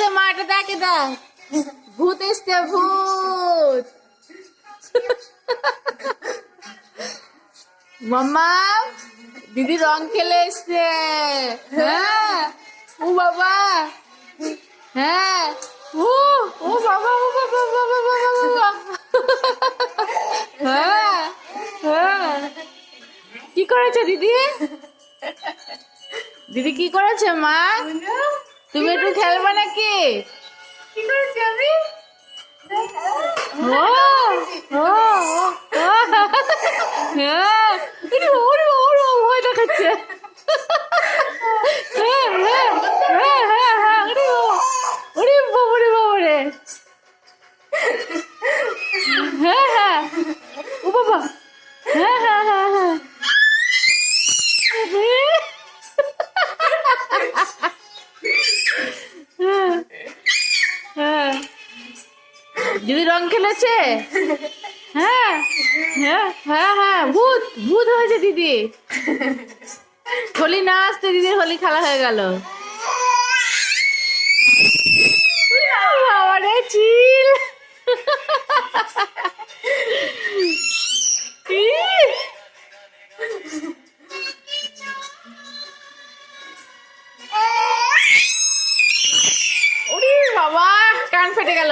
এসছে মা এটা দেখ ভূত এসছে, ভূত। মাম্মা, দিদি রং খেলে এসছে। হ্যাঁ ও বাবা। হ্যাঁ ও ও বাবা ও বাবা বাবা বাবা বাবা। হ্যাঁ হ্যাঁ। কি করেছে, দিদি? দিদি কি করেছে, মা? তুমি একটু খেলবে নাকি হ্যাঁ দেখাচ্ছে দিদি রং খেলেছে? হ্যাঁ হ্যাঁ হ্যাঁ হ্যাঁ ভূত ভূত হয়েছে দিদি। হোলি না আসতে দিদির হোলি খেলা হয়ে গেল। বাবা, কান ফেটে গেল।